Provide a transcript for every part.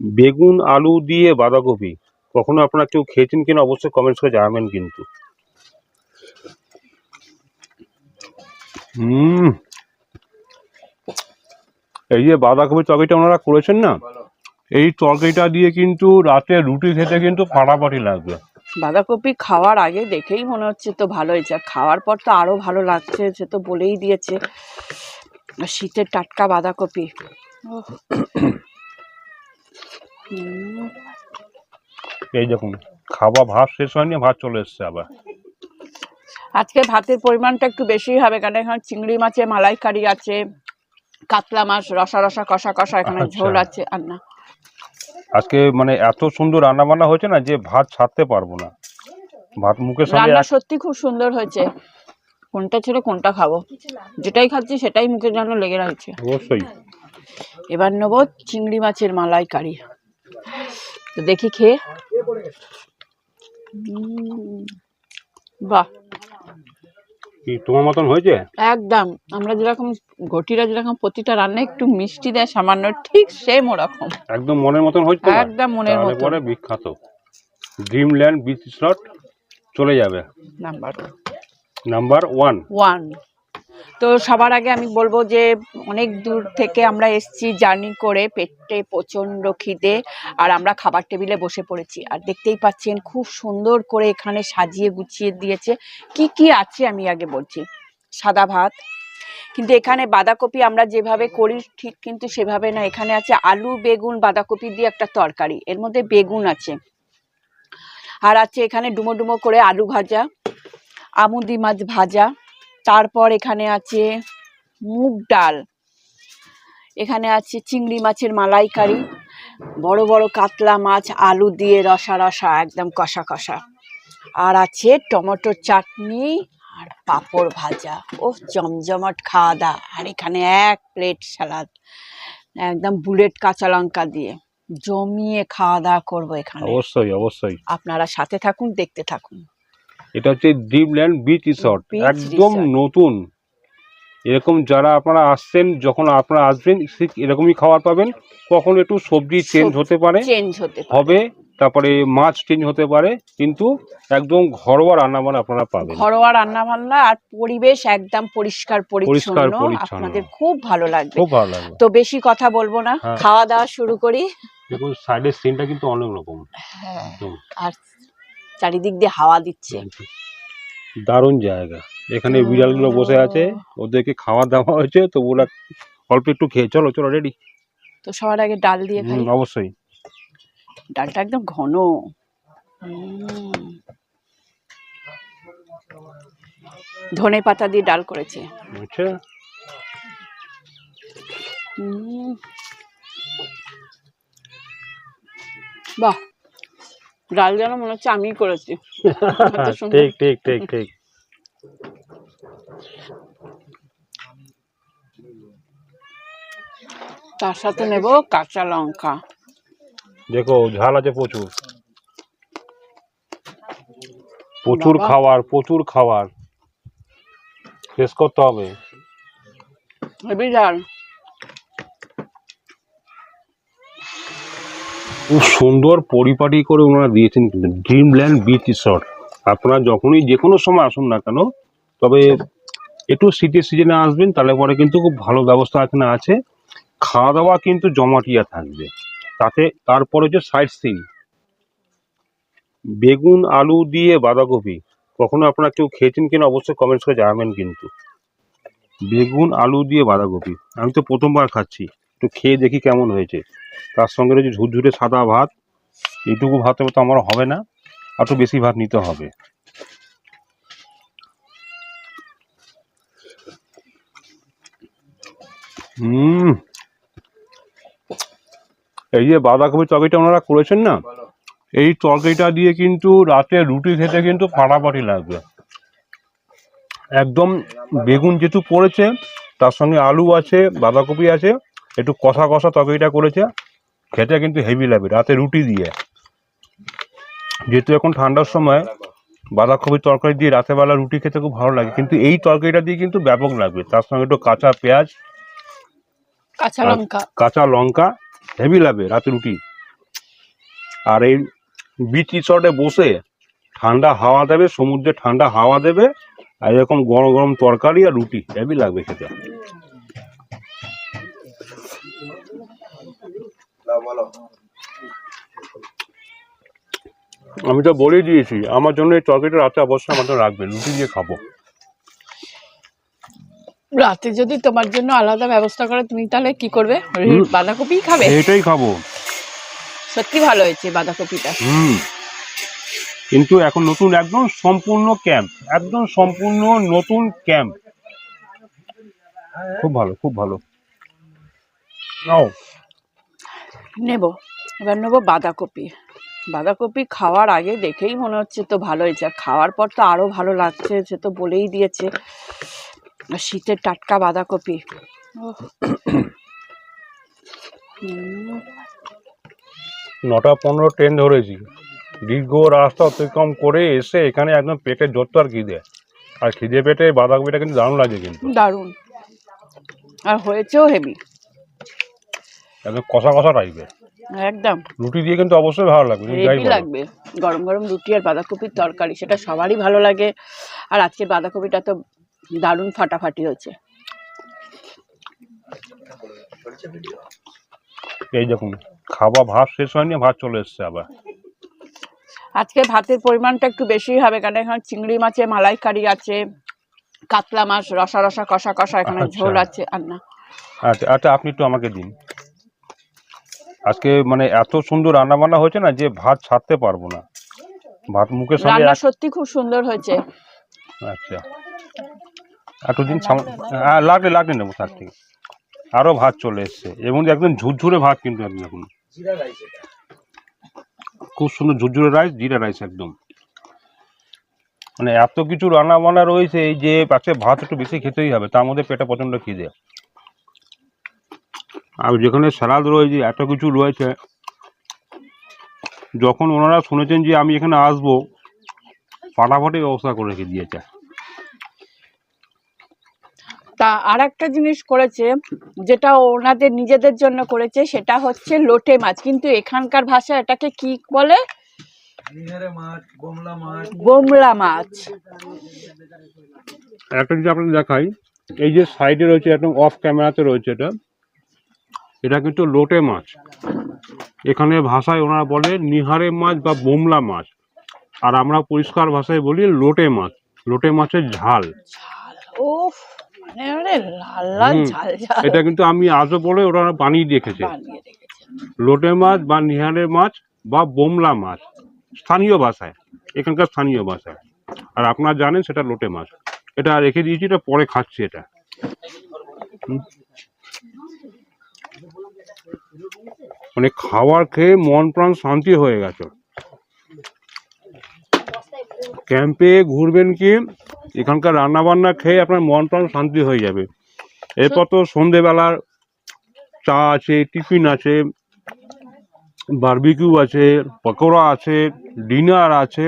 বেগুন আলু দিয়ে বাঁধাকপি কখনো আপনারা কেউ খেয়েছেন কিনা অবশ্যই কমেন্টস করে জানাবেন কিন্তু। হুম। এই যে বাঁধাকপি তরকারিটা ওনারা করেছেন না? এই তরকারিটা দিয়ে কিন্তু রাতে রুটি খেতে কিন্তু ফাটাফাটি লাগবে। বাঁধাকপি খাওয়ার আগে দেখেই মনে হচ্ছে তো ভালো হয়েছে আর খাওয়ার পর তো আরও ভালো লাগছে সে তো বলেই দিয়েছে। আর শীতের টাটকা বাঁধাকপি। এই দেখুন খাওয়া ভাত শেষ হয়নি ভাত চলে এসছে আবার। আজকে ভাতের পরিমাণটা একটু বেশি হবে কারণ এখানে চিংড়ি মাছে মালাইকারি আছে কাতলা মাছ রসা রসা কষা কষা এখানে আচ্ছা। ঝোল আছে আর না। আজকে মানে এত সুন্দর রান্না বান্না হয়েছে না যে ভাত ছাড়তে পারব না। ভাত মুখের সঙ্গে রান্না সত্যি খুব সুন্দর হয়েছে। কোনটা ছেড়ে কোনটা খাব? যেটাই খাচ্ছি সেটাই মুখে যেন লেগে রয়েছে। অবশ্যই। এবার নেব চিংড়ি মাছের মালাইকারি। তো দেখি খেয়ে। বাহ। কি তোমার মতন হয়েছে? একদম। আমরা যেরকম ঘটিরা যেরকম প্রতিটা রান্না একটু মিষ্টি দেয় সামান্য ঠিক সেম ওরকম। একদম মনের মতন হয়েছে একদম মনের তাহলে মতো পরে বিখ্যাত। ড্রিমল্যান্ড বিচ স্লট চলে যাবে। নাম্বার নাম্বার ওয়ান ওয়ান তো সবার আগে আমি বলব যে অনেক দূর থেকে আমরা এসেছি জার্নি করে পেটে প্রচণ্ড খিদে আর আমরা খাবার টেবিলে বসে পড়েছি। আর দেখতেই পাচ্ছেন খুব সুন্দর করে এখানে সাজিয়ে গুছিয়ে দিয়েছে। কি কি আছে আমি আগে বলছি। সাদা ভাত। কিন্তু এখানে বাঁধাকপি আমরা যেভাবে করি ঠিক কিন্তু সেভাবে না। এখানে আছে আলু, বেগুন, বাঁধাকপি দিয়ে একটা তরকারি। এর মধ্যে বেগুন আছে। আর আছে এখানে ডুমো ডুমো করে আলু ভাজা, আমুদি মাছ ভাজা তারপর এখানে আছে মুগ ডাল। এখানে আছে চিংড়ি মাছের মালাইকারি বড় বড় কাতলা মাছ আলু দিয়ে রসা রসা একদম কষা কষা। আর আছে টমেটোর চাটনি আর পাঁপড় ভাজা। ও জমজমাট খাওয়া দাওয়া। আর এখানে এক প্লেট স্যালাড একদম বুলেট কাঁচা লঙ্কা দিয়ে। জমিয়ে খাওয়া দাওয়া করব এখানে। অবশ্যই অবশ্যই। আপনারা সাথে থাকুন দেখতে থাকুন। এটা হচ্ছে ড্রিমল্যান্ড বিচ রিসর্ট একদম নতুন। এরকম যারা আপনারা আসছেন যখন আপনারা আসবেন ঠিক এরকমই খাবার পাবেন। কখন একটু সবজি চেঞ্জ হতে পারে। হবে তারপরে মাছ চেঞ্জ হতে পারে কিন্তু একদম ঘরোয়া রান্না বান্না আপনারা পাবেন। ঘরোয়া রান্না বান্না আর পরিবেশ একদম পরিষ্কার পরিচ্ছন্ন। আপনাদের খুব ভালো লাগবে। খুব ভালো লাগবে। তো বেশি কথা বলব না হ্যাঁ। খাওয়া দাওয়া শুরু করি। দেখুন সাইডের সিনটা কিন্তু অনেক রকম। একদম। আর চারিদিক দিয়ে হাওয়া দিচ্ছে। দারুণ জায়গা। এখানে বিড়ালগুলো বসে আছে ওদেরকে খাওয়া দাওয়া হয়েছে তো ওরা অল্প একটু খেয়ে চলো চলো রেডি তো সবার আগে ডাল দিয়ে খাই অবশ্যই। ডালটা একদম ঘন। ধনে পাতা দিয়ে ডাল করেছে। আচ্ছা। বাহ। ডাল যেন মনে হচ্ছে আমিই করেছি। ঠিক ঠিক ঠিক ঠিক। তার সাথে নেব কাঁচা লঙ্কা। দেখো ঝাল আছে প্রচুর। প্রচুর। খাবার প্রচুর খাবার শেষ করতে হবে। হেবি ডাল খুব সুন্দর পরিপাটি করে ওনারা দিয়েছেন কিন্তু ড্রিমল্যান্ড বিচ রিসর্ট। আপনারা যখনই যে কোনো সময় আসুন না কেন, তবে একটু শীতের সিজনে আসবেন, তাহলে পরে কিন্তু খুব ভালো ব্যবস্থা এখানে আছে। খাওয়া দাওয়া কিন্তু জমাটিয়া থাকবে। তাতে তারপরে যে সাইড সিন, বেগুন, আলু দিয়ে বাঁধাকপি, কখনো আপনারা কেউ খেয়েছেন কিনা অবশ্যই কমেন্টস করে জানাবেন কিন্তু। বেগুন, আলু দিয়ে বাঁধাকপি, আমি তো প্রথমবার খাচ্ছি, একটু খেয়ে দেখি কেমন হয়েছে। তার সঙ্গে রয়েছে ঝুরঝুরে সাদা ভাত। এইটুকু ভাতে তো আমার হবে না আর একটু বেশি ভাত নিতে হবে। হুম। এই যে বাঁধাকপি তরকারিটা ওনারা করেছেন না? এই তরকারিটা দিয়ে কিন্তু রাতে রুটি খেতে কিন্তু ফাটাফাটি লাগবে। একদম বেগুন যেহেতু পড়েছে তার সঙ্গে আলু আছে বাঁধাকপি আছে একটু কষা কষা তরকারিটা করেছে। খেতে কিন্তু হেভি লাগে রাতে রুটি দিয়ে। যেহেতু এখন ঠান্ডার সময় বাঁধাকপির তরকারি দিয়ে রাতের বেলা রুটি খেতে খুব ভালো লাগে কিন্তু এই তরকারিটা দিয়ে কিন্তু ব্যাপক লাগবে। তার সঙ্গে একটু কাঁচা পেঁয়াজ কাঁচা লঙ্কা। কাঁচা লঙ্কা হেভি লাগবে রাতে রুটি। আর এই বিচ রিসর্টে বসে ঠান্ডা হাওয়া দেবে সমুদ্রে ঠান্ডা হাওয়া দেবে আর এরকম গরম গরম তরকারি আর রুটি হেভি লাগবে খেতে। আমি তো বলেই দিয়েছি আমার জন্য এই তরকারিটা রাতে অবশ্যই আমার জন্য রাখবেন রুটি দিয়ে খাব। রাতে যদি তোমার জন্য আলাদা ব্যবস্থা করে তুমি তাহলে কি করবে? বাঁধাকপি খাবে? এটাই খাব। সত্যি ভালো হয়েছে বাঁধাকপিটা। হুম। কিন্তু এখন নতুন একদম সম্পূর্ণ ক্যাম্প একদম সম্পূর্ণ নতুন ক্যাম্প। খুব ভালো খুব ভালো। নাও। নেব। এবার নেব বাঁধাকপি। বাঁধাকপি খাওয়ার আগে দেখেই মনে হচ্ছে তো ভালো হয়েছে আর খাওয়ার পর তো আরও ভালো লাগছে সে তো বলেই দিয়েছে। শীতের টাটকা বাঁধাকপি। নটা পনেরো ট্রেন ধরেছি। দীর্ঘ রাস্তা অতিক্রম করে এসে এখানে একদম পেটে যত আর খিদে। আর খিদে পেটে বাঁধাকপিটা কিন্তু দারুণ লাগে কিন্তু। দারুণ। আর হয়েছেও হেভি। একদম কষা কষা টাইপের। একদম। রুটি দিয়ে কিন্তু অবশ্যই ভালো লাগবে যাই লাগবে। গরম গরম রুটি আর বাঁধাকপির তরকারি সেটা সবারই ভালো লাগে। আর আজকের বাঁধাকপিটা তো দারুণ ফাটাফাটি হচ্ছে এই দেখুন খাওয়া ভাত শেষ হয়নি ভাত চলে এসছে আবার। আজকে ভাতের পরিমাণটা একটু বেশি হবে কারণ এখানে চিংড়ি মাছে মালাইকারি আছে কাতলা মাছ রসা রসা কষা কষা এখানে আচ্ছা। ঝোল আছে আর না। আচ্ছা আচ্ছা আপনি একটু আমাকে দিন। আজকে মানে এত সুন্দর রান্না বান্না হয়েছে না যে ভাত ছাড়তে পারব না। ভাত মুখের সঙ্গে রান্না সত্যি খুব সুন্দর হয়েছে। আচ্ছা। একটু দিন হ্যাঁ লাগলে লাগলে নেব তার থেকে। আরও ভাত চলে এসছে। এবং একদম ঝুরঝুরে ভাত কিন্তু একদম এখন খুব সুন্দর ঝুরঝুরে রাইস জিরা রাইস একদম। মানে এত কিছু রান্না বান্না রয়েছে এই যে পাশে ভাত একটু বেশি খেতেই হবে তার মধ্যে পেটে প্রচণ্ড খিদে। আর যেখানে স্যালাদ রয়েছে এত কিছু রয়েছে। যখন ওনারা শুনেছেন যে আমি এখানে আসব ফাটাফাটি ব্যবস্থা করে রেখে দিয়েছে। তা আর একটা জিনিস করেছে যেটা ওনাদের নিজেদের জন্য করেছে সেটা হচ্ছে লোটে মাছ। কিন্তু এখানকার ভাষা এটাকে কি বলে? বোমলা মাছ। বোমলা একটা যদি আপনাদের দেখাই এই যে সাইডে রয়েছে একদম অফ ক্যামেরাতে রয়েছে এটা। এটা কিন্তু লোটে মাছ। এখানে ভাষায় ওনারা বলে নিহারে মাছ বা বোমলা মাছ। আর আমরা পরিষ্কার ভাষায় বলি লোটে মাছ। লোটে মাছের ঝাল। মানে এটা কিন্তু আমি আজও বলে ওরা বানিয়ে বানিয়ে লোটে মাছ বা নিহারে মাছ বা বোমলা মাছ। স্থানীয় ভাষায় এখানকার স্থানীয় ভাষায়। আর আপনারা জানেন সেটা লোটে মাছ। এটা রেখে দিয়েছি এটা পরে খাচ্ছি এটা। মানে খাবার খেয়ে মন প্রাণ শান্তি হয়ে গেছে। ক্যাম্পে ঘুরবেন কি, এখানকার রান্না বান্না খেয়ে আপনার মন প্রাণ শান্তি হয়ে যাবে। এরপর তো সন্ধেবেলার চা আছে, টিফিন আছে, বারবিকিউ আছে, পকোড়া আছে, ডিনার আছে।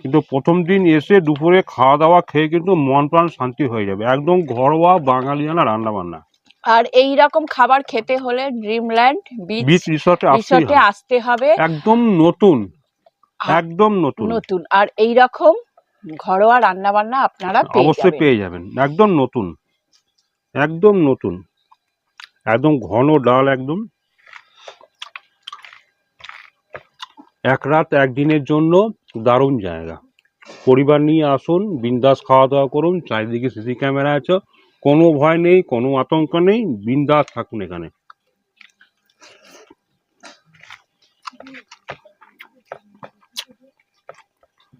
কিন্তু প্রথম দিন এসে দুপুরে খাওয়া দাওয়া খেয়ে কিন্তু মন প্রাণ শান্তি হয়ে যাবে। একদম ঘরোয়া বাঙালিয়ানা রান্না বান্না আর এই রকম খাবার খেতে হলে ড্রিমল্যান্ড বিচ রিসর্টে রিসর্টে আসতে হবে। একদম নতুন একদম নতুন। নতুন। আর এই রকম ঘরোয়া রান্না বান্না আপনারা অবশ্যই পেয়ে যাবেন। একদম নতুন একদম নতুন। একদম ঘন ডাল একদম। এক রাত একদিনের জন্য দারুণ জায়গা। পরিবার নিয়ে আসুন বিন্দাস খাওয়া দাওয়া করুন চারিদিকে সিসি ক্যামেরা আছে। কোনো ভয় নেই, কোনো আতঙ্ক নেই, বিন্দাস থাকুন এখানে।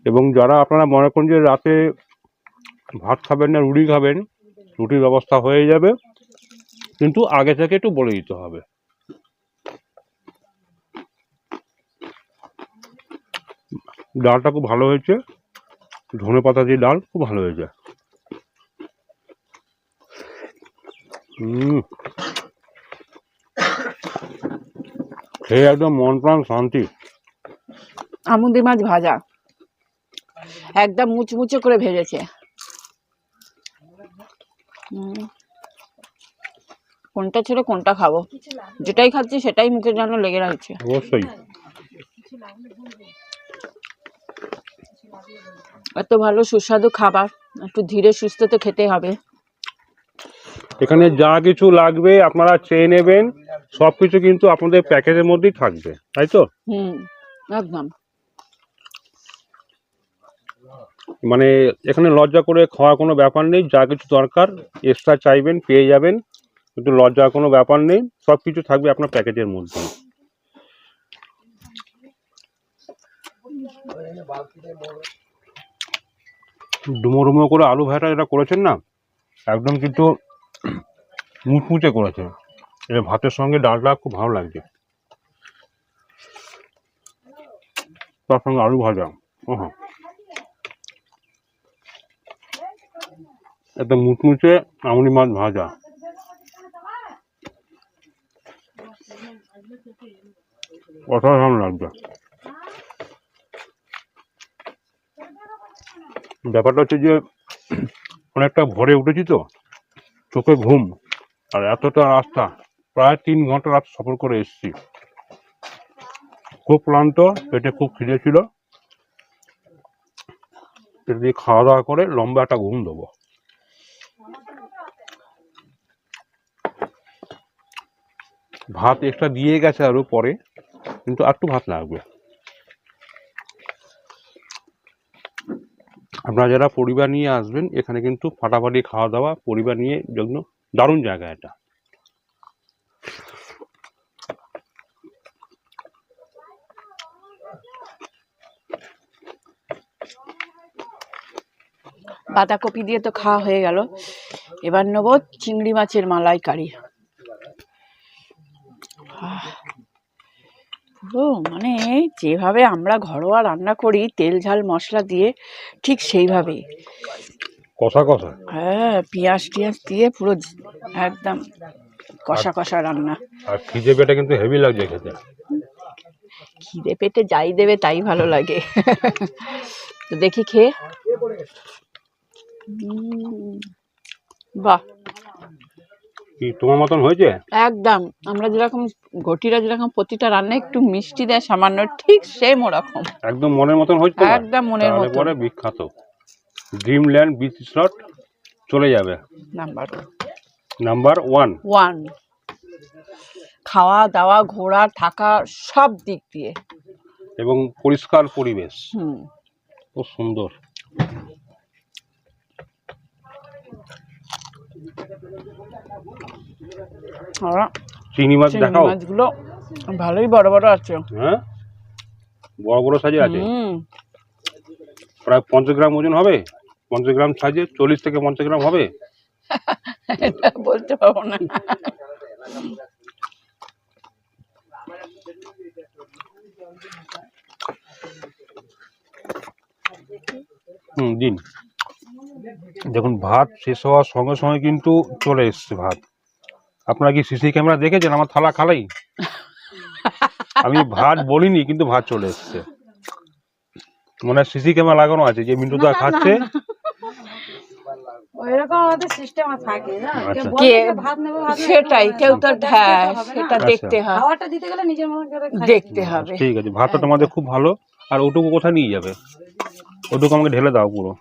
এবং যারা আপনারা মনে করেন যে রাতে ভাত খাবেন না, রুটি খাবেন, রুটির ব্যবস্থা হয়ে যাবে, কিন্তু আগে থেকে একটু বলে দিতে হবে। ডালটা খুব ভালো হয়েছে ধনে পাতা দিয়ে ডাল খুব ভালো হয়েছে। খেয়ে একদম মন প্রাণ শান্তি। আমুদি মাছ ভাজা। একদম মুচমুচে করে ভেজেছে। কোনটা ছেড়ে কোনটা খাব? যেটাই খাচ্ছি সেটাই মুখে যেন লেগে রয়েছে। অবশ্যই। এত ভালো সুস্বাদু খাবার। একটু ধীরে সুস্থ তো খেতে হবে। এখানে যা কিছু লাগবে আপনারা চেয়ে নেবেন সব কিছু কিন্তু আপনাদের প্যাকেজের মধ্যেই থাকবে তাই তো? হুম একদম। মানে এখানে লজ্জা করে খাওয়ার কোনো ব্যাপার নেই যা কিছু দরকার এক্সট্রা চাইবেন পেয়ে যাবেন কিন্তু লজ্জার কোনো ব্যাপার নেই সব কিছু থাকবে আপনার প্যাকেজের মধ্যে। ডুমো ডুমো করে আলু ভাজা যেটা করেছেন না? একদম কিন্তু মুচমুচে করেছে। এটা ভাতের সঙ্গে ডালটা খুব ভালো লাগছে। তার সঙ্গে আলু ভাজা। ও হ্যাঁ একটা মুচমুচে আমনি মাছ ভাজা। অসাধারণ লাগবে ব্যাপারটা হচ্ছে যে, অনেকটা ভরে উঠেছি তো। চোখে ঘুম। আর এতটা রাস্তা প্রায় তিন ঘণ্টা রাত সফর করে এসেছি। খুব ক্লান্ত, পেটে খুব খিদে ছিল। পেট দিয়ে খাওয়া দাওয়া করে লম্বা একটা ঘুম দেবো। ভাত এক্সট্রা দিয়ে গেছে আরও পরে, কিন্তু একটু ভাত লাগবে। আপনারা যারা পরিবার নিয়ে আসবেন, এখানে কিন্তু ফাটাফাটি খাওয়া দাওয়া পরিবার নিয়ে জন্য দারুণ জায়গা এটা। বাঁধাকপি দিয়ে তো খাওয়া হয়ে গেল। এবার নেব চিংড়ি মাছের মালাইকারি আহ, পুরো মানে যেভাবে আমরা ঘরোয়া রান্না করি তেল ঝাল মশলা দিয়ে ঠিক সেইভাবেই। কষা কষা? হ্যাঁ পেঁয়াজ টিয়াজ দিয়ে পুরো একদম কষা কষা রান্না। আর খিদে পেটে কিন্তু হেভি লাগছে খেতে। খিদে পেটে যাই দেবে তাই ভালো লাগে। তো দেখি খেয়ে। বাহ! কি তোমার মতন হয়েছে? একদম। আমরা যেরকম ঘটিরা যেরকম প্রতিটা রান্না একটু মিষ্টি দেয় সামান্য ঠিক সেম ওরকম। একদম মনের মতন হয়েছে একদম মনের তাহলে মতো পরে বিখ্যাত। ড্রিমল্যান্ড বিচ রিসর্ট চলে যাবে। নাম্বার নাম্বার ওয়ান ওয়ান খাওয়া দাওয়া ঘোরা থাকা সব দিক দিয়ে। এবং পরিষ্কার পরিবেশ। হুম। খুব সুন্দর আর চিংড়ি মাছ দেখাও? মাছগুলো ভালোই বড় বড় আছে। হ্যাঁ? বড় বড় সাইজের আছে? প্রায় পঞ্চাশ গ্রাম ওজন হবে? পঞ্চাশ গ্রাম সাইজে? চল্লিশ থেকে পঞ্চাশ গ্রাম হবে? বলতে পারব না। হুম দিন। দেখুন ভাত শেষ হওয়ার সঙ্গে সঙ্গে কিন্তু চলে এসছে ভাত। আপনারা কি সিসি ক্যামেরা দেখেছেন? আমার থালা খালাই আমি ভাত বলিনি কিন্তু ভাত চলে এসছে। মানে সিসি ক্যামেরা লাগানো আছে যে মিন্টু দা খাচ্ছে। ওইরকম আমাদের সিস্টেম থাকে না। কেউ বলে কে যে ভাত নেবে ভাত নেবে, সেটাই কেউ তো সেটা। দেখতে খাওয়াটা দিতে গেলে নিজের করে খাই। দেখতে হবে। ঠিক আছে ভাতটা তোমাদের খুব ভালো। আর ওটুকু কোথায় নিয়ে যাবে? ওটুকু আমাকে ঢেলে দাও পুরো।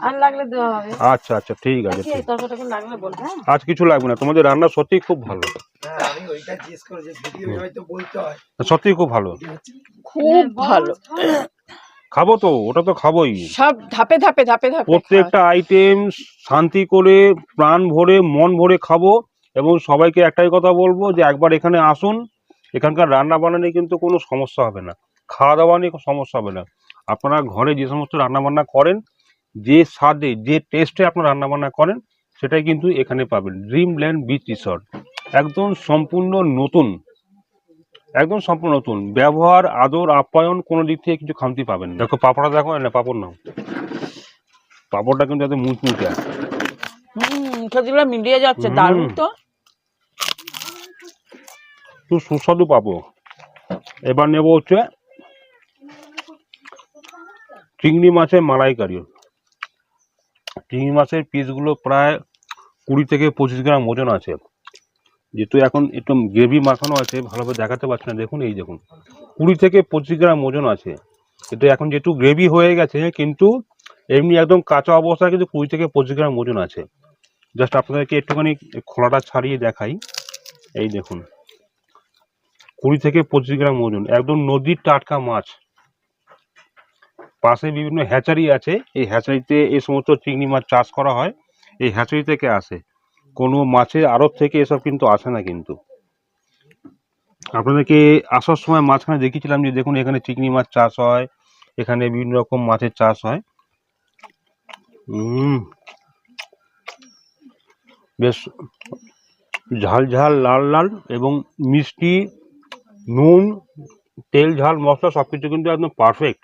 আর লাগলে দেওয়া হবে। আচ্ছা আচ্ছা ঠিক আছে লাগলে বলবে হ্যাঁ? আজ কিছু লাগবে না। তোমাদের রান্না সত্যিই খুব ভালো। হ্যাঁ আমি ওইটা জিজ্ঞেস করি যে ভিডিও হয়তো বলতে হয়। সত্যিই খুব ভালো। খুব ভালো। খাব তো ওটা তো খাবোই। সব ধাপে ধাপে ধাপে ধাপে। প্রত্যেকটা আইটেম শান্তি করে প্রাণ ভরে মন ভরে খাব এবং সবাইকে একটাই কথা বলব যে একবার এখানে আসুন এখানকার রান্না বান্না নিয়ে কিন্তু কোনো সমস্যা হবে না। খাওয়া দাওয়া নিয়ে সমস্যা হবে না। আপনারা ঘরে যে সমস্ত রান্না বান্না করেন যে স্বাদে যে টেস্টে আপনারা রান্না বান্না করেন সেটাই কিন্তু এখানে পাবেন। ড্রিম ল্যান্ড বিচ রিসর্ট একদম সম্পূর্ণ নতুন। একদম সম্পূর্ণ নতুন। ব্যবহার আদর আপ্যায়ন কোনো দিক থেকে কিছু খামতি পাবেন না। দেখো পাপড়া দেখো না পাপড় নাও। পাপড়টা কিন্তু এত মুচমুচে হুম সবজিগুলো মিলিয়ে যাচ্ছে। দারুণ তো। খুব সুস্বাদু পাবো এবার নেব হচ্ছে চিংড়ি মাছের মালাইকারি। চিংড়ি মাছের পিসগুলো প্রায় কুড়ি থেকে পঁচিশ গ্রাম ওজন আছে। যেহেতু এখন একটু গ্রেভি মাখানো আছে, ভালোভাবে দেখাতে পারছি না। দেখুন, এই দেখুন, কুড়ি থেকে পঁচিশ গ্রাম ওজন আছে। এটা এখন যেহেতু গ্রেভি হয়ে গেছে, কিন্তু এমনি একদম কাঁচা অবস্থায় কিন্তু কুড়ি থেকে পঁচিশ গ্রাম ওজন আছে। জাস্ট আপনাদেরকে একটুখানি খোলাটা ছাড়িয়ে দেখাই। এই দেখুন, কুড়ি থেকে পঁচিশ গ্রাম ওজন, একদম নদীর টাটকা মাছ। পাশে বিভিন্ন হ্যাচারি আছে। এই হ্যাচারিতে এই সমস্ত চিংড়ি মাছ চাষ করা হয়। এই হ্যাচারি থেকে আসে। কোনো মাছের আড়ত থেকে এসব কিন্তু আসে না কিন্তু। আপনাদেরকে আসার সময় মাঝখানে দেখিয়েছিলাম যে দেখুন এখানে চিংড়ি মাছ চাষ হয়, এখানে বিভিন্ন রকম মাছের চাষ হয়। বেশ ঝাল ঝাল, লাল লাল এবং মিষ্টি, নুন, তেল, ঝাল, মশলা সব কিছু কিন্তু একদম পারফেক্ট